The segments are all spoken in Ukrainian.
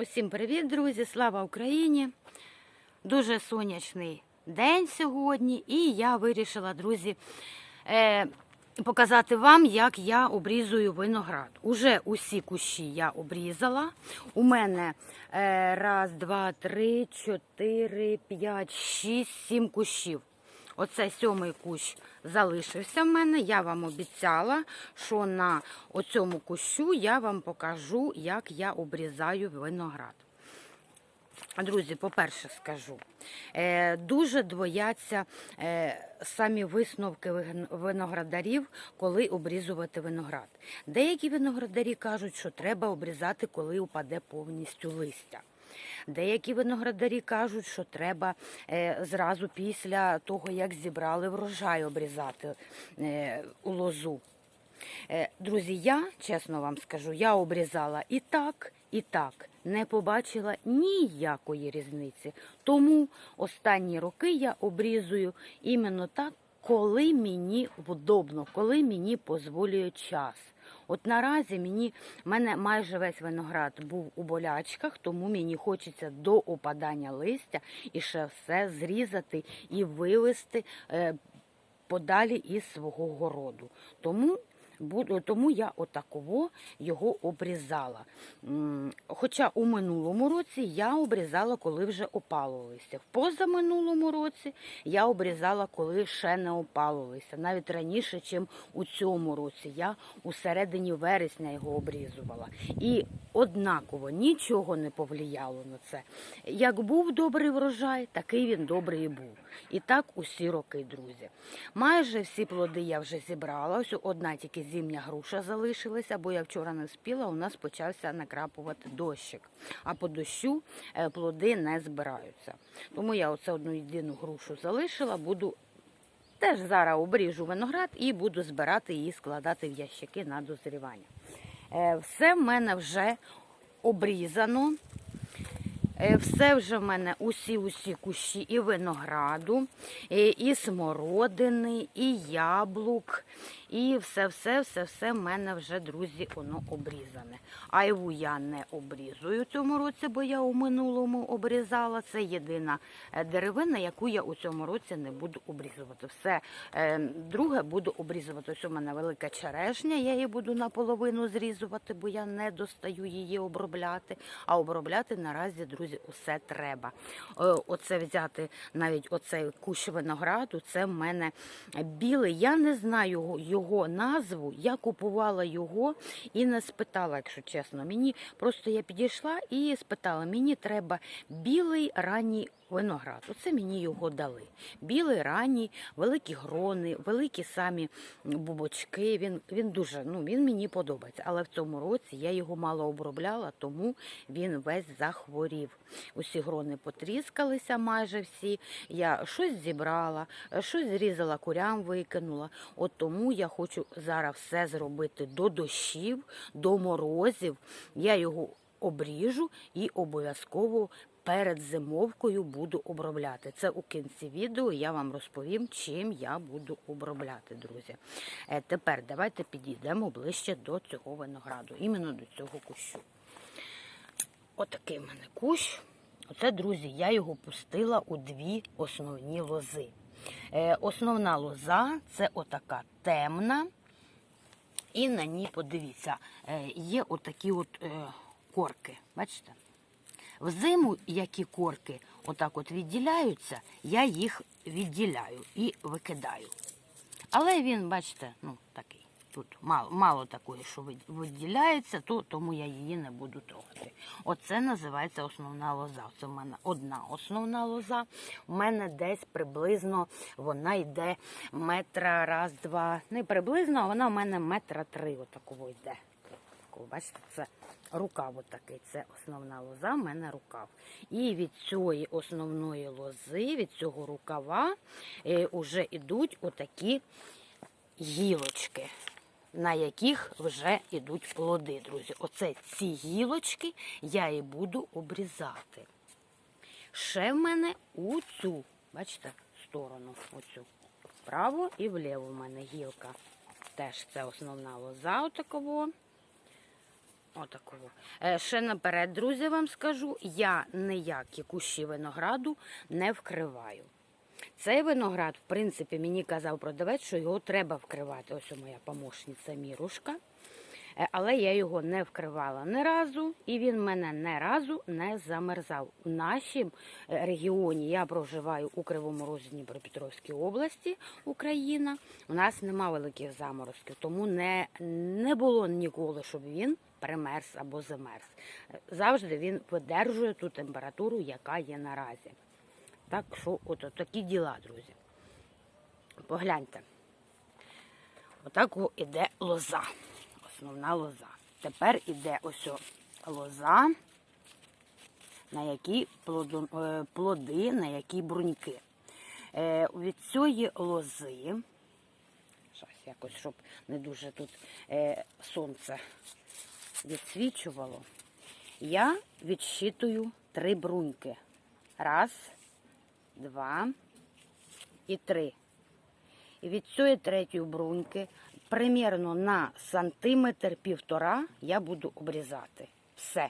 Усім привіт, друзі! Слава Україні! Дуже сонячний день сьогодні, і я вирішила, друзі, е, показати вам, як я обрізую виноград. Уже усі кущі я обрізала. У мене е, раз, два, три, чотири, п'ять, шість, сім кущів. Оце сьомий кущ залишився в мене. Я вам обіцяла, що на оцьому кущу я вам покажу, як я обрізаю виноград. Друзі, по-перше, скажу, е, дуже двояться е, самі висновки виноградарів, коли обрізувати виноград. Деякі виноградарі кажуть, що треба обрізати, коли упаде повністю листя. Деякі виноградарі кажуть, що треба е, зразу після того, як зібрали врожай, обрізати е, у лозу. Е, Друзі, я чесно вам скажу, я обрізала і так, і так. Не побачила ніякої різниці. Тому останні роки я обрізую іменно так, коли мені вдобно, коли мені дозволює час. От наразі мені мене майже весь виноград був у болячках, тому мені хочеться до опадання листя і ще все зрізати і вивести е, подалі із свого городу. Тому тому я отаково його обрізала. Хоча у минулому році я обрізала, коли вже опало листя. В позаминулому році я обрізала, коли ще не опало листя. Навіть раніше, ніж у цьому році. Я у середині вересня його обрізувала. І однаково нічого не повлияло на це. Як був добрий врожай, такий він добрий і був. І так усі роки, друзі. Майже всі плоди я вже зібрала. Ось одна тільки зімня груша залишилася, бо я вчора не спіла, у нас почався накрапувати дощик. А по дощу е, плоди не збираються. Тому я оце одну єдину грушу залишила, буду теж зараз обріжу виноград і буду збирати її, складати в ящики на дозрівання. Е, Все в мене вже обрізано. Е, Все вже в мене усі-усі кущі і винограду, і, і смородини, і яблук, і все-все-все-все в мене вже, друзі, воно обрізане. Айву я не обрізую цьому році, бо я у минулому обрізала. Це єдина е, деревина, яку я у цьому році не буду обрізувати. Все е, друге буду обрізувати. Ось у мене велика черешня, я її буду наполовину зрізувати, бо я не достаю її обробляти. А обробляти наразі, друзі, усе треба. Е, Оце взяти навіть оцей кущ винограду, це в мене білий. Я не знаю його назву. Я купувала його і не спитала, якщо чесно. Мені просто я підійшла і спитала: мені треба білий ранній виноград. Оце мені його дали. Білий ранній, великі грони, великі самі бубочки. Він, він дуже ну, він мені подобається. Але в цьому році я його мало обробляла, тому він весь захворів. Усі грони потріскалися майже всі. Я щось зібрала, щось зрізала, курям викинула. От тому я хочу зараз все зробити до дощів, до морозів. Я його обріжу і обов'язково перед зимовкою буду обробляти. Це у кінці відео я вам розповім, чим я буду обробляти, друзі. Е, Тепер давайте підійдемо ближче до цього винограду, іменно до цього кущу. Отакий в мене кущ. Оце, друзі, я його пустила у дві основні лози. Е, основна лоза це отака темна. І на ній, подивіться, е, є отакі от корки. Бачите? Взиму, які корки отак от відділяються, я їх відділяю і викидаю. Але він, бачите, ну такий. Тут мало, мало такої, що виділяється, то, тому я її не буду трогати. Оце називається основна лоза. Це в мене одна основна лоза. У мене десь приблизно вона йде метра раз, два. Не приблизно, а вона в мене метра три отакого йде. Бачите, це рукав отакий. Це основна лоза, в мене рукав. І від цієї основної лози, від цього рукава, е, уже йдуть отакі гілочки, на яких вже йдуть плоди, друзі. Оце ці гілочки я і буду обрізати. Ще в мене у цю, бачите, сторону, оцю. Вправо і вліво в мене гілка. Теж це основна лоза отакого. Отакого. Е, Ще наперед, друзі, вам скажу, я ніякі кущі винограду не вкриваю. Цей виноград, в принципі, мені казав продавець, що його треба вкривати. Ось моя помощниця Мірушка. Е, Але я його не вкривала ні разу, і він мене ні разу не замерзав. У нашому е, регіоні я проживаю у Кривому Розі Дніпропетровській області, Україна. У нас нема великих заморозків, тому не, не було ніколи, щоб він примерз або замерз. Завжди він видержує ту температуру, яка є наразі. Так що, от, от такі діла, друзі. Погляньте. Отак іде лоза. Основна лоза. Тепер іде ось лоза, на які е, плоди, на які бруньки. Е, Від цієї лози, щас якось, щоб не дуже тут е, сонце відсвічувало, я відщитую три бруньки. Раз, два і три. І від цієї третьої бруньки примірно на сантиметр півтора я буду обрізати. Все.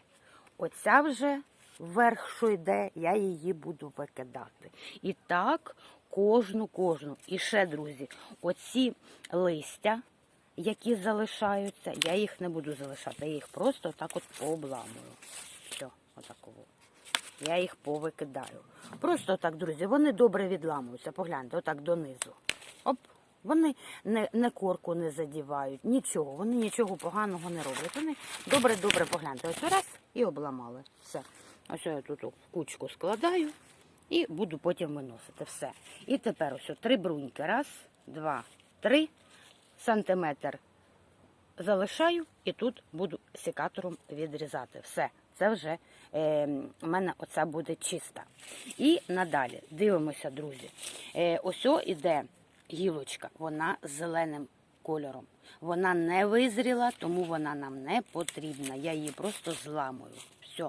Оця вже вверх, що йде, я її буду викидати. І так кожну, кожну. І ще, друзі, оці листя, які залишаються, я їх не буду залишати. Я їх просто так от пообламую. Все, отаково. Я їх повикидаю. Просто так, друзі, вони добре відламуються. Погляньте, отак донизу. Оп. Вони не, не корку не задівають, нічого, вони нічого поганого не роблять. Вони добре-добре погляньте. Ось раз і обламали. Все. Ось я тут кучку складаю і буду потім виносити. Все. І тепер ось три бруньки. Раз, два, три сантиметр залишаю і тут буду секатором відрізати. Все, це вже е, у мене оця буде чиста. І надалі дивимося, друзі. Е, Ось іде гілочка, вона з зеленим кольором. Вона не визріла, тому вона нам не потрібна. Я її просто зламую. Все,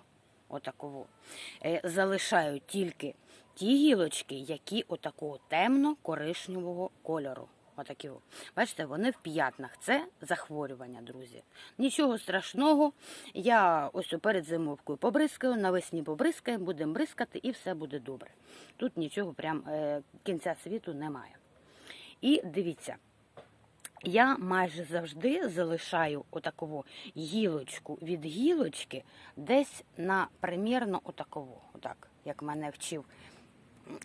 отаково. Е, залишаю тільки ті гілочки, які отакого темно-коричневого кольору. Отакі. Бачите, вони в п'ятнах. Це захворювання, друзі. Нічого страшного. Я ось перед зимовкою побризкаю, навесні побризкаємо, будемо бризкати і все буде добре. Тут нічого прям е, кінця світу немає. І дивіться, я майже завжди залишаю отакову гілочку від гілочки десь на примірно отакову. Отак, як мене вчив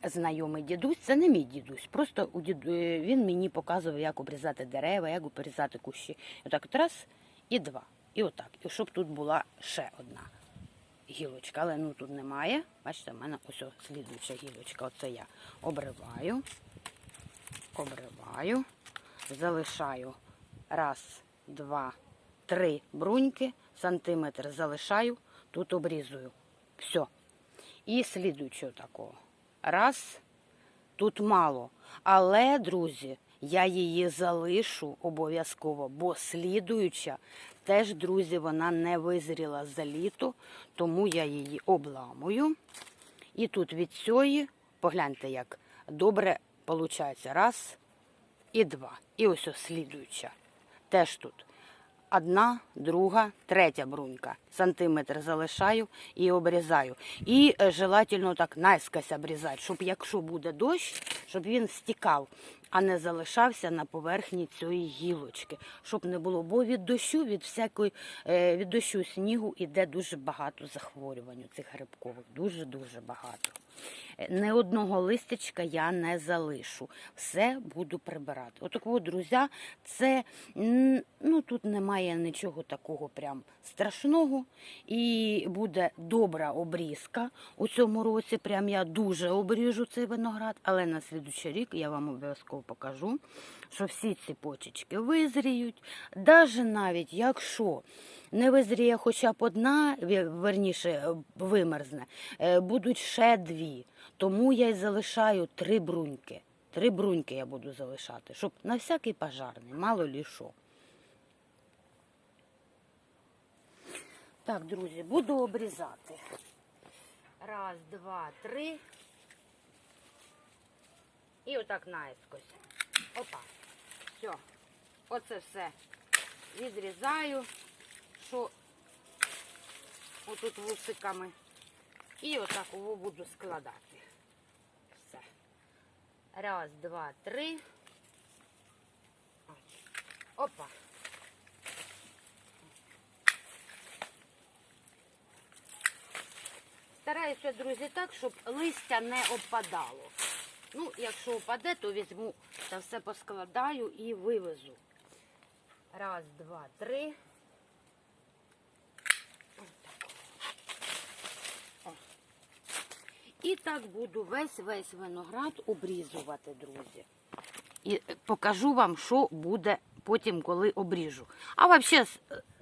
знайомий дідусь. Це не мій дідусь. Просто у діду... е, він мені показував, як обрізати дерева, як обрізати кущі. Отак от раз і два. І отак. І щоб тут була ще одна гілочка. Але ну тут немає. Бачите, в мене ось слідуюча гілочка. Оце я обриваю обриваю, залишаю раз, два, три бруньки, сантиметр залишаю, тут обрізую. Все. І слідуючого такого. Раз, тут мало. Але, друзі, я її залишу обов'язково, бо слідуюча теж, друзі, вона не визріла за літо, тому я її обламую. І тут від цієї, погляньте, як добре виходить. Раз і два. І ось ось слідуюча. Теж тут. Одна, друга, третя брунька. Сантиметр залишаю і обрізаю. І е, желательно так наскось обрізати, щоб якщо буде дощ, щоб він стікав, а не залишався на поверхні цієї гілочки, щоб не було. Бо від дощу, від всякої е, від дощу снігу іде дуже багато захворювань у цих грибкових. Дуже дуже багато. Не одного листечка я не залишу. Все буду прибирати. Отакого, друзі, це ну тут немає нічого такого прям страшного. І буде добра обрізка у цьому році. Прям я дуже обріжу цей виноград, але на слідучий рік я вам обов'язково покажу, що всі ці почечки визріють. Даже навіть якщо не визріє хоча б одна, верніше е, вимерзне, е, будуть ще дві. Тому я й залишаю три бруньки. Три бруньки я буду залишати, щоб на всякий пожарний, мало лі що. Так, друзі, буду обрізати. Раз, два, три. І отак наискось. Опа. Все. Оце все відрізаю, що отут вусиками. І отак його буду складати. Все. Раз, два, три. Опа. Стараюся, друзі, так, щоб листя не опадало. Ну, якщо опаде, то візьму та все поскладаю і вивезу. Раз, два, три. І так буду весь весь виноград обрізувати, друзі. І е, покажу вам, що буде потім, коли обріжу. А взагалі,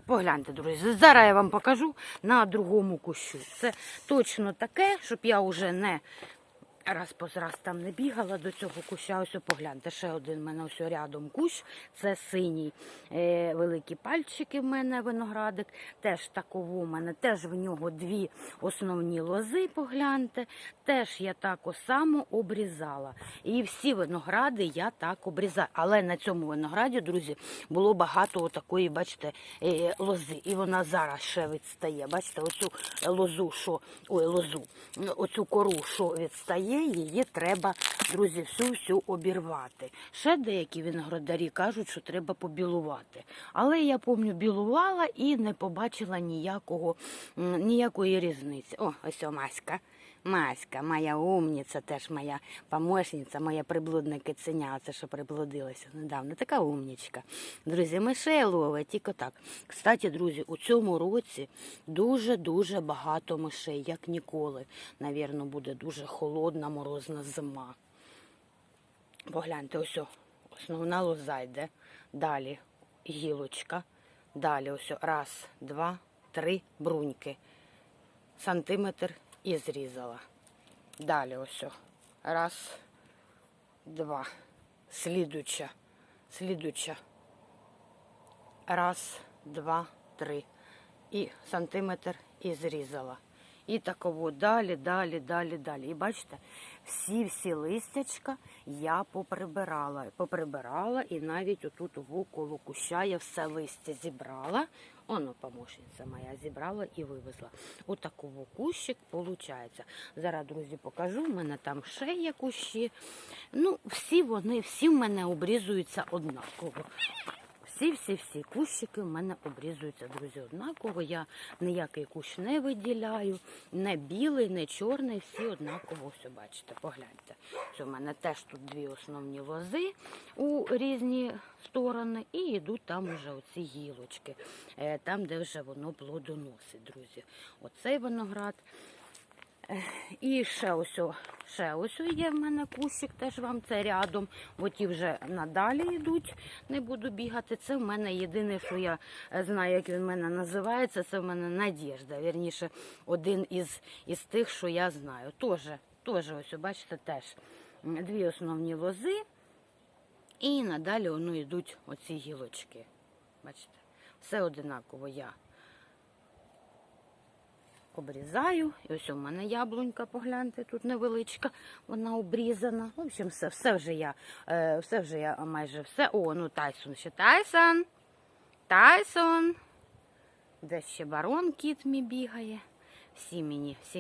погляньте, друзі, зараз я вам покажу на другому кущу. Це точно таке, щоб я вже не раз по раз там не бігала до цього куща. Ось погляньте, ще один в мене ось рядом кущ. Це синій. Е, великі пальчики в мене виноградик. Теж таково у мене, теж в нього дві основні лози, погляньте. Теж я так само обрізала. І всі виногради я так обрізаю. Але на цьому винограді, друзі, було багато такої, бачите, е, лози. І вона зараз ще відстає. Бачите, оцю лозу, що ой, лозу, оцю кору, що відстає, її треба, друзі, всю всю обірвати. Ще деякі виноградарі кажуть, що треба побілувати. Але я пам'ятаю, білувала і не побачила ніякого, ніякої різниці. О, ось Маська. Маська, моя умниця, теж моя помощниця, моя приблудна киценя, це що приблудилася недавно. Така умнічка. Друзі, мишей ловить, тільки так. Кстати, друзі, у цьому році дуже-дуже багато мишей, як ніколи. Навірно, буде дуже холодна, морозна зима. Погляньте, ось основна лоза йде. Далі гілочка. Далі ось раз, два, три бруньки. Сантиметр і зрізала. Далі ось. Раз, два. Слідуча. Слідуча. Раз, два, три. І сантиметр і зрізала. І таково далі, далі, далі, далі. І бачите, всі-всі листячка я поприбирала. Поприбирала і навіть отут около куща я все листя зібрала. Оно, помощниця моя, зібрала і вивезла. Отакого кущик виходить. Зараз, друзі, покажу. У мене там ще є кущі. Ну, всі вони, всі в мене обрізуються однаково. Всі-всі-всі кущики в мене обрізуються, друзі, однаково. Я ніякий кущ не виділяю, не білий, не чорний, всі однаково все бачите, погляньте. Це в мене теж тут дві основні лози у різні сторони, і йдуть там уже оці гілочки, е, там, де вже воно плодоносить, друзі. Оцей виноград. І ще ось, ще ось є в мене кущик, теж вам це рядом. Бо ті вже надалі йдуть, не буду бігати. Це в мене єдине, що я е, знаю, як він в мене називається, це в мене Надіжда. Вірніше, один із, із тих, що я знаю. Тоже, тоже ось, бачите, теж дві основні лози. І надалі воно йдуть оці гілочки. Бачите, все одинаково я обрізаю. І ось у мене яблунька, погляньте, тут невеличка, вона обрізана. В общем, все, все вже я, е, все вже я майже все. О, ну Тайсон ще Тайсон. Тайсон. Десь ще барон кіт мій бігає. Всі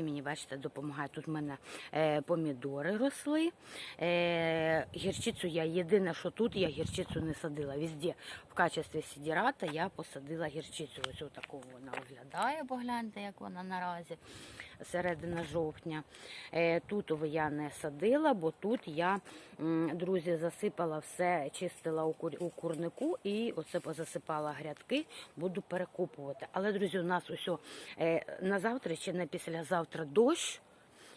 мені, бачите, допомагають. Тут в мене е, помідори росли. Е, гірчицю я єдине, що тут я гірчицю не садила. Везде в качестві сідірата я посадила гірчицю. Ось отаку вона виглядає, погляньте, як вона наразі, середина жовтня. Е, тут я не садила, бо тут я, друзі, засипала все, чистила у, кур, у курнику і оце позасипала грядки, буду перекопувати. Але, друзі, у нас усе на завтра чи на післязавтра дощ.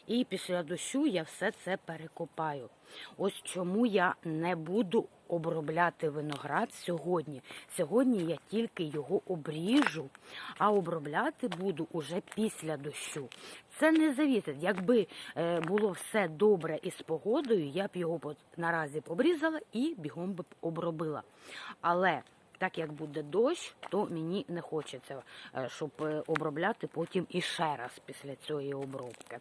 І після дощу я все це перекопаю. Ось чому я не буду обробляти виноград сьогодні. Сьогодні я тільки його обріжу, а обробляти буду уже після дощу. Це не завітить. Якби е, було все добре із погодою, я б його наразі обрізала і бігом би обробила. Але так як буде дощ, то мені не хочеться, е, щоб е, обробляти потім іще раз після цієї обробки.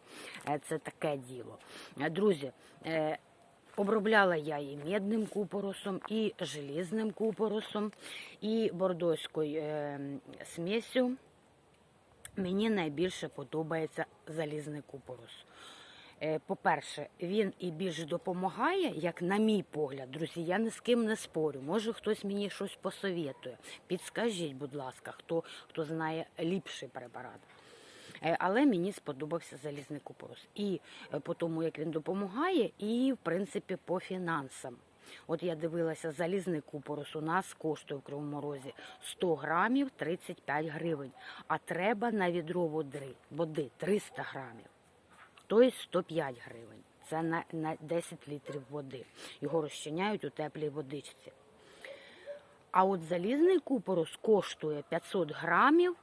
Е, Це таке діло. Друзі, обробляла я і медним купоросом, і желізним купоросом, і бордоською смесю. мені найбільше подобається залізний купорос. Е, По-перше, він і більш допомагає, як на мій погляд, друзі, я ні з ким не спорю. Може хтось мені щось посовітує. Підскажіть, будь ласка, хто, хто знає ліпший препарат. Е, Але мені сподобався залізний купорос. І е, по тому, як він допомагає, і в принципі по фінансам. От я дивилася, залізний купорос у нас коштує в Кривому Розі 100 грамів 35 гривень, а треба на відро води, води 300 грамів. Тобто 105 гривень. Це на, на 10 літрів води. Його розчиняють у теплій водичці. А от залізний купорос коштує 500 грамів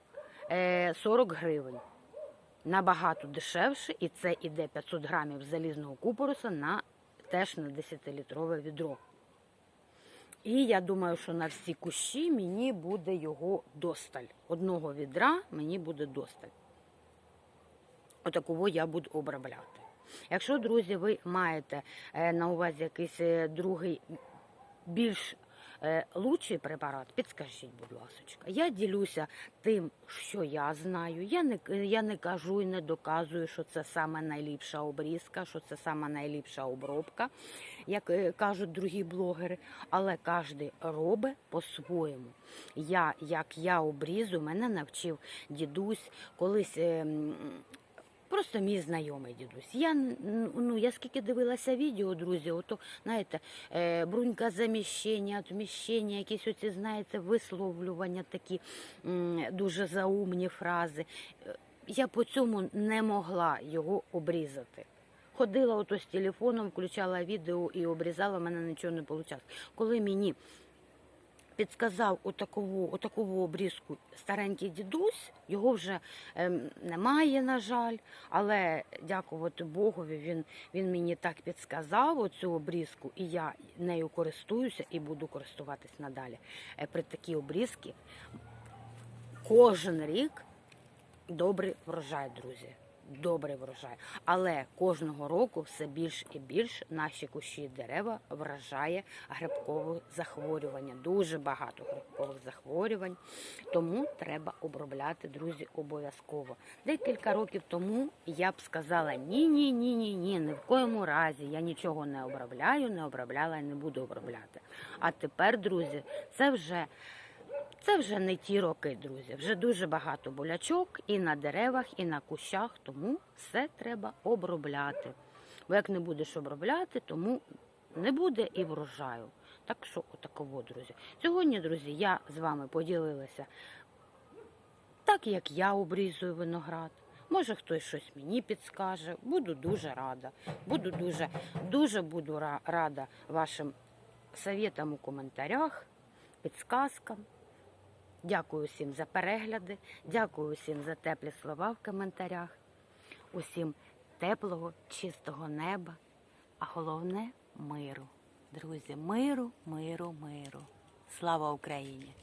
е, 40 гривень. Набагато дешевше, і це іде 500 грамів залізного купороса на теж на 10-літрове відро. І я думаю, що на всі кущі мені буде його досталь. Одного відра мені буде досталь. Отакого я буду обробляти. Якщо, друзі, ви маєте е, на увазі якийсь е, другий більш е, лучший препарат, підскажіть, будь ласка. Я ділюся тим, що я знаю. Я не, я не кажу і не доказую, що це саме найліпша обрізка, що це саме найліпша обробка, як кажуть другі блогери. Але кожен робить по-своєму. Я, як я обрізу, мене навчив дідусь колись. Просто мій знайомий дідусь. Я ну я скільки дивилася відео, друзі, ото знаєте, е, брунька заміщення, отміщення, якісь оці, знаєте, висловлювання такі м, дуже заумні фрази. Е, Я по цьому не могла його обрізати. Ходила ото з телефоном, включала відео і обрізала, в мене нічого не вийшло. Коли мені підказав отакову, отакову обрізку старенький дідусь. Його вже ем, немає, на жаль, але дякувати Богові, він, він мені так підсказав оцю обрізку, і я нею користуюся і буду користуватись надалі. Е, При такій обрізці кожен рік добрий врожай, друзі. Добрий врожай. Але кожного року все більш і більш наші кущі дерева вражає грибкове захворювання. Дуже багато грибкових захворювань. Тому треба обробляти, друзі, обов'язково. Декілька років тому я б сказала ні, ні, ні, ні, ні, ні в коєму разі я нічого не обробляю, не обробляла і не буду обробляти. А тепер, друзі, це вже. Це вже не ті роки, друзі. Вже дуже багато болячок і на деревах, і на кущах, тому все треба обробляти. Бо як не будеш обробляти, тому не буде і врожаю. Так що отаково, друзі. Сьогодні, друзі, я з вами поділилася так, як я обрізую виноград. Може, хтось щось мені підскаже. Буду дуже рада. Буду дуже, дуже буду рада вашим советам у коментарях, підсказкам. Дякую всім за перегляди, дякую всім за теплі слова в коментарях. Усім теплого, чистого неба, а головне миру. Друзі, миру, миру, миру. Слава Україні!